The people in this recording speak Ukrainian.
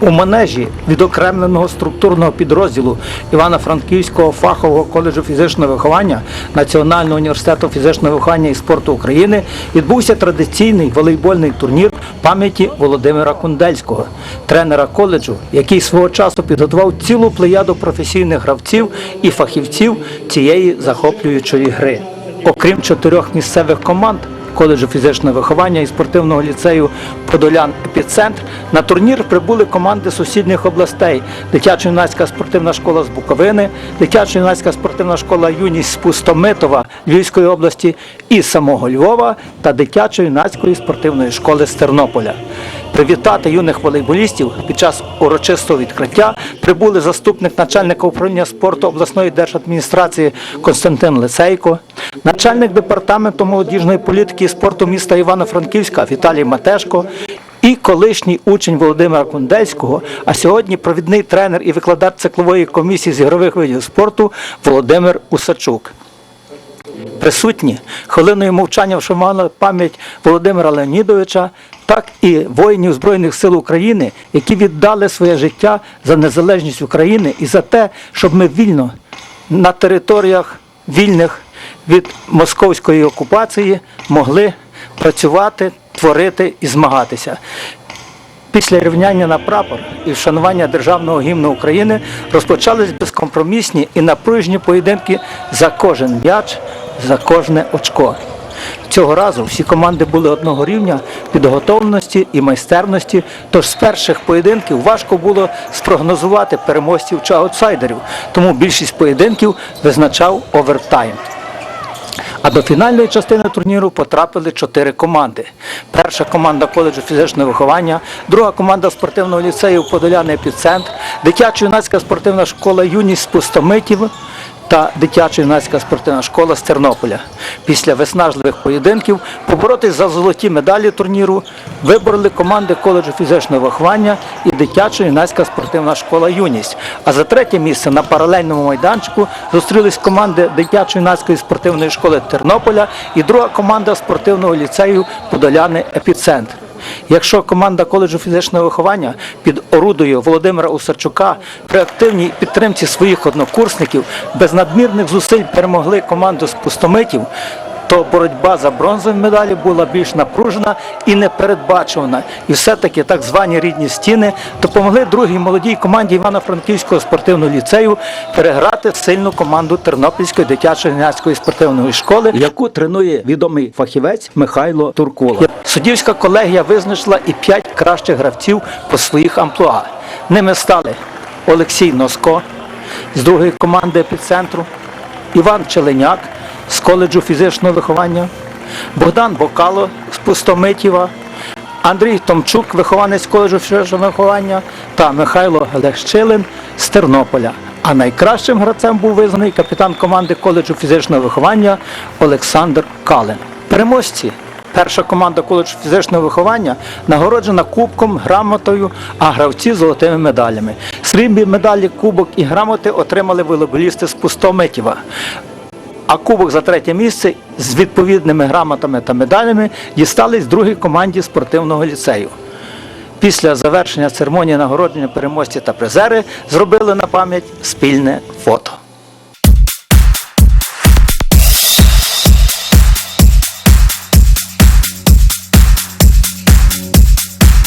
У манежі відокремленого структурного підрозділу Івано-Франківського фахового коледжу фізичного виховання Національного університету фізичного виховання і спорту України відбувся традиційний волейбольний турнір пам'яті Володимира Кундельського, тренера коледжу, який свого часу підготував цілу плеяду професійних гравців і фахівців цієї захоплюючої гри. Окрім чотирьох місцевих команд, коледжу фізичного виховання і спортивного ліцею Подолян Епіцентр на турнір прибули команди сусідніх областей: дитячо-юнацька спортивна школа з Буковини, дитячо-юнацька спортивна школа Юність з Пустомитова Львівської області і самого Львова та дитячо-юнацької спортивної школи з Тернополя. Привітати юних волейболістів під час урочистого відкриття прибули заступник начальника управління спорту обласної держадміністрації Константин Лицейко, начальник департаменту молодіжної політики і спорту міста Івано-Франківська Віталій Матешко і колишній учень Володимира Кундельського, а сьогодні провідний тренер і викладач циклової комісії з ігрових видів спорту Володимир Усачук. Присутні хвилиною мовчання вшанували пам'ять Володимира Леонідовича, так і воїнів Збройних сил України, які віддали своє життя за незалежність України і за те, щоб ми вільно на територіях вільних від московської окупації могли працювати, творити і змагатися. Після рівняння на прапор і вшанування державного гімну України розпочались безкомпромісні і напружні поєдинки за кожен м'яч, за кожне очко. Цього разу всі команди були одного рівня підготовленості і майстерності, тож з перших поєдинків важко було спрогнозувати переможців чи аутсайдерів, тому більшість поєдинків визначав овертайм. А до фінальної частини турніру потрапили чотири команди. Перша команда коледжу фізичного виховання, друга команда спортивного ліцею Подоляний Епіцентр, дитячо-юнацька спортивна школа Юність з Пустомитів та дитячо-юнацька спортивна школа з Тернополя. Після виснажливих поєдинків поборотись за золоті медалі турніру вибороли команди коледжу фізичного виховання і дитячо-юнацька спортивна школа Юність. А за третє місце на паралельному майданчику зустрілись команди дитячо-юнацької спортивної школи Тернополя і друга команда спортивного ліцею Подоляни Епіцентр. Якщо команда коледжу фізичного виховання під орудою Володимира Усарчука при активній підтримці своїх однокурсників без надмірних зусиль перемогли команду з пустомитів, то боротьба за бронзові медалі була більш напружена і непередбачувана. І все-таки так звані рідні стіни допомогли другій молодій команді Івано-Франківського спортивного ліцею переграти сильну команду Тернопільської дитячо-юнацької спортивної школи, яку тренує відомий фахівець Михайло Туркула. Суддівська колегія визначила і п'ять кращих гравців по своїх амплуа. Ними стали Олексій Носко з другої команди епіцентру, Іван Челеняк з коледжу фізичного виховання, Богдан Бокало з Пустомитєва, Андрій Томчук, вихованець коледжу фізичного виховання, та Михайло Лещилин з Тернополя. А найкращим гравцем був визнаний капітан команди коледжу фізичного виховання Олександр Калин. Переможці Перша команда коледжу фізичного виховання нагороджена кубком, грамотою, а гравці золотими медалями. Срібні медалі, кубок і грамоти отримали волейболісти з Пустомитєва. А кубок за третє місце з відповідними грамотами та медалями дістались другій команді спортивного ліцею. Після завершення церемонії нагородження переможці та призери зробили на пам'ять спільне фото.